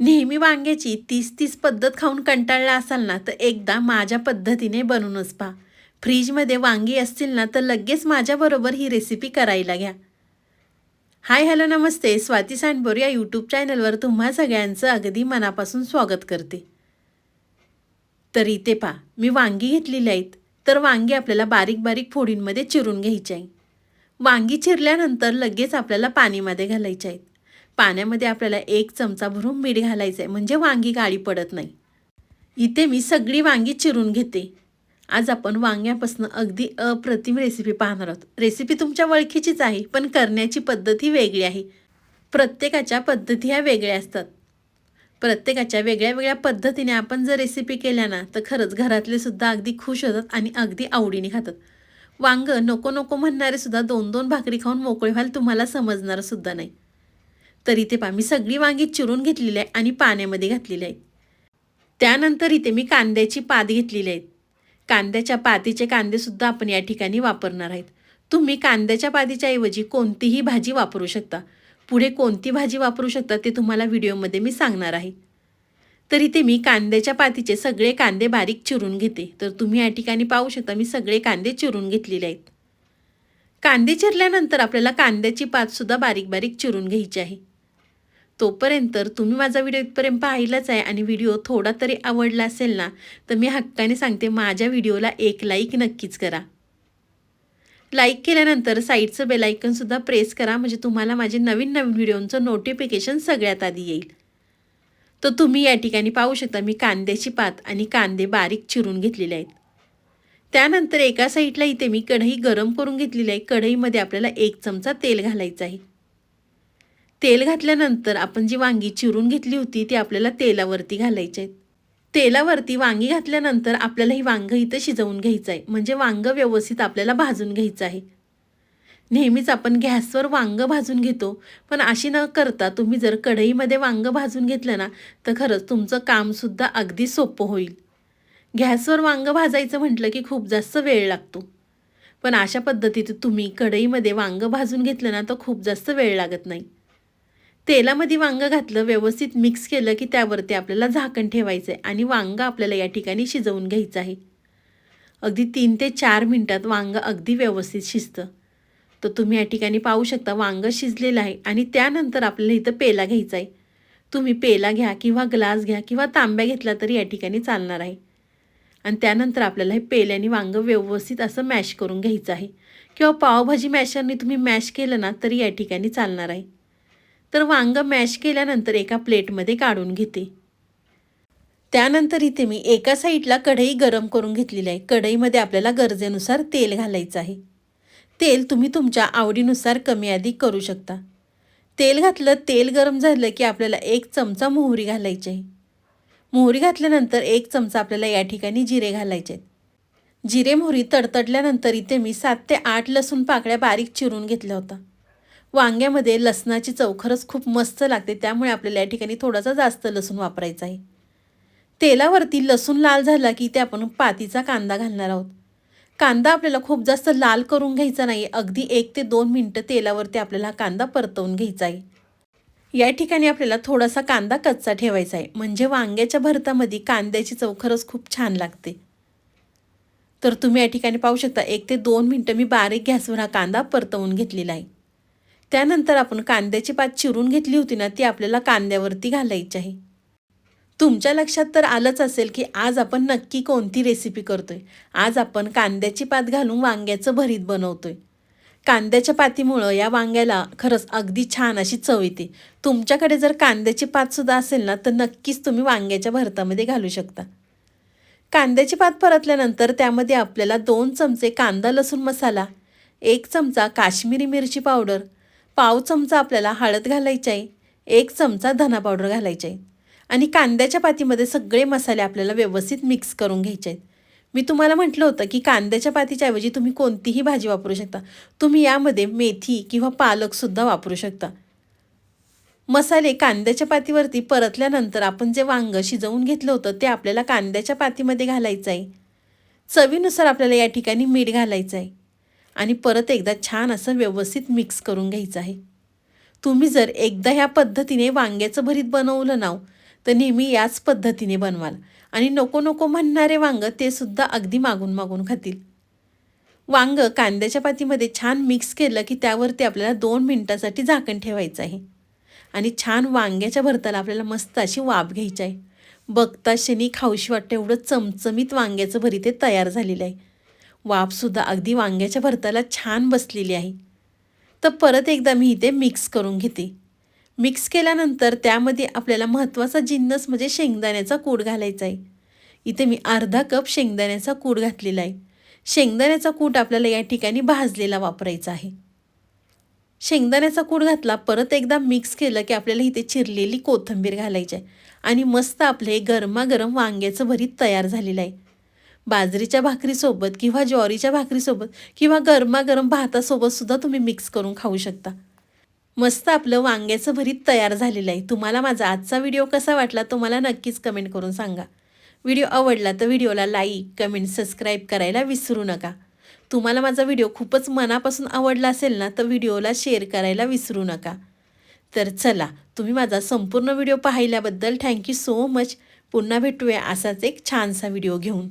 नेहमी वांग्याची तीस तीस पद्धत खाऊन कंटाळला असाल ना तर एकदा माझ्या पद्धतीने बनवूनच पहा. फ्रीजमध्ये वांगी असतील ना तर लगेच माझ्याबरोबर ही रेसिपी करायला घ्या. हाय हॅलो नमस्ते. स्वाती सांडबोर या यूट्यूब चॅनलवर तुम्हा सगळ्यांचं अगदी मनापासून स्वागत करते. तर इथे पहा मी वांगी घेतलेली आहेत. तर वांगी आपल्याला बारीक बारीक फोडींमध्ये चिरून घ्यायची आहे. वांगी चिरल्यानंतर लगेच आपल्याला पाणीमध्ये घालायचे आहेत. पाण्यामध्ये आपल्याला एक चमचा भरून मीठ घालायचं आहे म्हणजे वांगी गाळी पडत नाही. इथे मी सगळी वांगी चिरून घेते. आज आपण वांग्यापासून अगदी अप्रतिम रेसिपी पाहणार आहोत. रेसिपी तुमच्या ओळखीचीच आहे पण करण्याची पद्धत ही वेगळी आहे. प्रत्येकाच्या पद्धती ह्या वेगळ्या असतात. प्रत्येकाच्या वेगळ्या वेगळ्या पद्धतीने आपण जर रेसिपी केल्या ना तर खरंच घरातले सुद्धा अगदी खुश होतात आणि अगदी आवडीने खातात. वांग नको नको म्हणणारे सुद्धा दोन दोन भाकरी खाऊन मोकळे व्हाल तुम्हाला समजणार सुद्धा नाही. तर इथे पहा मी सगळी वांगी चिरून घेतलेली आहे आणि पाण्यामध्ये घातलेली आहेत त्यानंतर इथे मी कांद्याची पात घेतलेली आहेत कांद्याच्या पातीचे कांदेसुद्धा आपण या ठिकाणी वापरणार आहेत. तुम्ही कांद्याच्या पातीच्या ऐवजी कोणतीही भाजी वापरू शकता. पुढे कोणती भाजी वापरू शकता ते तुम्हाला व्हिडिओमध्ये मी सांगणार आहे. तर इथे मी कांद्याच्या पातीचे सगळे कांदे बारीक चिरून घेते. तर तुम्ही या ठिकाणी पाहू शकता मी सगळे कांदे चिरून घेतलेले आहेत. कांदे चिरल्यानंतर आपल्याला कांद्याची पातसुद्धा बारीक बारीक चिरून घ्यायची आहे. तोपर्यंत तुम्ही माझा व्हिडिओ इथपर्यंत पाहिलाच आहे आणि व्हिडिओ थोडा तरी आवडला असेल ना तर मी हक्काने सांगते माझ्या व्हिडिओला एक लाईक नक्कीच करा. लाईक केल्यानंतर साईडचं बेलायकनसुद्धा प्रेस करा म्हणजे तुम्हाला माझे नवीन नवीन व्हिडिओंचं नोटिफिकेशन सगळ्यात आधी येईल. तर तुम्ही या ठिकाणी पाहू शकता मी कांद्याची पात आणि कांदे बारीक चिरून घेतलेले आहेत. त्यानंतर एका साईडला इथे मी कढई गरम करून घेतलेली आहे. कढईमध्ये आपल्याला एक चमचा तेल घालायचं आहे. तेल घातल्यानंतर आपण जी वांगी चिरून घेतली होती ती आपल्याला तेलावरती घालायची आहेत. तेलावरती वांगी घातल्यानंतर आपल्याला ही वांग इथं शिजवून घ्यायचं आहे. म्हणजे वांग व्यवस्थित आपल्याला भाजून घ्यायचं आहे. नेहमीच आपण गॅसवर वांग भाजून घेतो पण अशी न करता तुम्ही जर कढईमध्ये वांग भाजून घेतलं ना तर खरंच तुमचं कामसुद्धा अगदी सोपं होईल. गॅसवर वांग भाजायचं म्हटलं की खूप जास्त वेळ लागतो. पण अशा पद्धतीत तुम्ही कढईमध्ये वांग भाजून घेतलं ना तर खूप जास्त वेळ लागत नाही. तेलामध्ये वांग घातलं व्यवस्थित मिक्स केलं की त्यावरती आपल्याला झाकण ठेवायचं आहे आणि वांग आपल्याला या ठिकाणी शिजवून घ्यायचं आहे. अगदी तीन ते चार मिनटात वांग अगदी व्यवस्थित शिजतं. तर तुम्ही या ठिकाणी पाहू शकता वांग शिजलेलं आहे आणि त्यानंतर आपल्याला इथं पेला घ्यायचा आहे. तुम्ही पेला घ्या किंवा ग्लास घ्या किंवा तांब्या घेतला तरी या ठिकाणी चालणार आहे. आणि त्यानंतर आपल्याला हे पेल्याने वांगं व्यवस्थित असं मॅश करून घ्यायचं आहे. किंवा पावभाजी मॅशरने तुम्ही मॅश केलं ना तरी या ठिकाणी चालणार आहे. तर वांग मॅश केल्यानंतर एका प्लेटमध्ये काढून घेते. त्यानंतर इथे मी एका साईडला कढई गरम करून घेतलेली आहे. कढईमध्ये आपल्याला गरजेनुसार तेल घालायचं आहे. तेल तुम्ही तुमच्या आवडीनुसार कमी अधिक करू शकता. तेल घातलं तेल गरम झालं की आपल्याला एक चमचा मोहरी घालायची आहे. मोहरी घातल्यानंतर एक चमचा आपल्याला या ठिकाणी जिरे घालायचे आहेत. जिरे मोहरी तडतडल्यानंतर इथे मी सात ते आठ लसूण पाकळ्या बारीक चिरून घेतल्या होता वांग्यामध्ये लसणाची चव खरंच खूप मस्त लागते. त्यामुळे आपल्याला या ठिकाणी थोडासा जास्त लसूण वापरायचा आहे. तेलावरती लसूण लाल झाला की ते आपण पातीचा कांदा घालणार आहोत. कांदा आपल्याला खूप जास्त लाल करून घ्यायचा नाही. अगदी एक ते दोन मिनटं तेलावरती आपल्याला कांदा परतवून घ्यायचा आहे. या ठिकाणी आपल्याला थोडासा कांदा कच्चा ठेवायचा आहे. म्हणजे वांग्याच्या भरतामध्ये कांद्याची चव खरंच खूप छान लागते. तर तुम्ही या ठिकाणी पाहू शकता एक ते दोन मिनटं मी बारीक गॅसवर हा कांदा परतवून घेतलेला आहे. त्यानंतर आपण कांद्याची पात चिरून घेतली होती ना ती आपल्याला कांद्यावरती घालायची आहे. तुमच्या लक्षात तर आलंच असेल की आज आपण नक्की कोणती रेसिपी करतोय. आज आपण कांद्याची पात घालून वांग्याचं भरीत बनवतोय. कांद्याच्या पातीमुळं या वांग्याला खरंच अगदी छान अशी चव येते. तुमच्याकडे जर कांद्याची पातसुद्धा असेल ना तर नक्कीच तुम्ही वांग्याच्या भरतामध्ये घालू शकता. कांद्याची पात परतल्यानंतर त्यामध्ये आपल्याला दोन चमचे कांदा लसूण मसाला एक चमचा काश्मीरी मिरची पावडर पाव चमचा आपल्याला हळद घालायची आहे एक चमचा धना पावडर घालायची आहे. आणि कांद्याच्या पातीमध्ये सगळे मसाले आपल्याला व्यवस्थित मिक्स करून घ्यायचे आहेत. मी तुम्हाला म्हटलं होतं की कांद्याच्या पातीच्या ऐवजी तुम्ही कोणतीही भाजी वापरू शकता. तुम्ही यामध्ये मेथी किंवा पालकसुद्धा वापरू शकता. मसाले कांद्याच्या पातीवरती परतल्यानंतर आपण जे वांगं शिजवून घेतलं होतं ते आपल्याला कांद्याच्या पातीमध्ये घालायचं आहे. चवीनुसार आपल्याला या ठिकाणी मीठ घालायचं आहे. आणि परत एकदा छान असं व्यवस्थित मिक्स करून घ्यायचं आहे. तुम्ही जर एकदा ह्या पद्धतीने वांग्याचं भरीत बनवलं नाव तर नेहमी याच पद्धतीने बनवाल. आणि नको नको म्हणणारे वांग ते सुद्धा अगदी मागून मागून खातील. वांग कांद्याच्या पातीमध्ये छान मिक्स केलं की त्यावरती आपल्याला दोन मिनटासाठी झाकण ठेवायचं आहे. आणि छान वांग्याच्या भरताला आपल्याला मस्त अशी वाफ घ्यायची आहे. बघता शनी खाऊशी वाटतं एवढं चमचमीत वांग्याचं भरीत हे तयार झालेलं आहे. वाफसुद्धा अगदी वांग्याच्या भरताला छान बसलेली आहे. तर परत एकदा मी इथे मिक्स करून घेते. मिक्स केल्यानंतर त्यामध्ये आपल्याला महत्त्वाचा जिन्नस म्हणजे शेंगदाण्याचा कूड घालायचा आहे. इथे मी अर्धा कप शेंगदाण्याचा कूड घातलेला आहे. शेंगदाण्याचा कूट आपल्याला या ठिकाणी भाजलेला वापरायचा आहे. शेंगदाण्याचा कूड घातला परत एकदा मिक्स केलं की आपल्याला इथे चिरलेली कोथिंबीर घालायची आहे. आणि मस्त आपले गरमागरम वांग्याचं भरीत तयार झालेलं आहे. बाजरीच्या भाकरीसोबत किंवा ज्वारीच्या भाकरीसोबत किंवा गरमागरम भातासोबत सुद्धा तुम्ही मिक्स करून खाऊ शकता. मस्त आपलं वांग्याचं भरीत तयार झालेलं आहे. तुम्हाला माझा आजचा व्हिडिओ कसा वाटला तो मला नक्कीच कमेंट करून सांगा. व्हिडिओ आवडला तर व्हिडिओला लाईक कमेंट सबस्क्राईब करायला विसरू नका. तुम्हाला माझा व्हिडिओ खूपच मनापासून आवडला असेल ना तर व्हिडिओला शेअर करायला विसरू नका. तर चला तुम्ही माझा संपूर्ण व्हिडिओ पाहिल्याबद्दल थँक्यू सो मच पुन्हा भेटूया असाच एक छानसा व्हिडिओ घेऊन.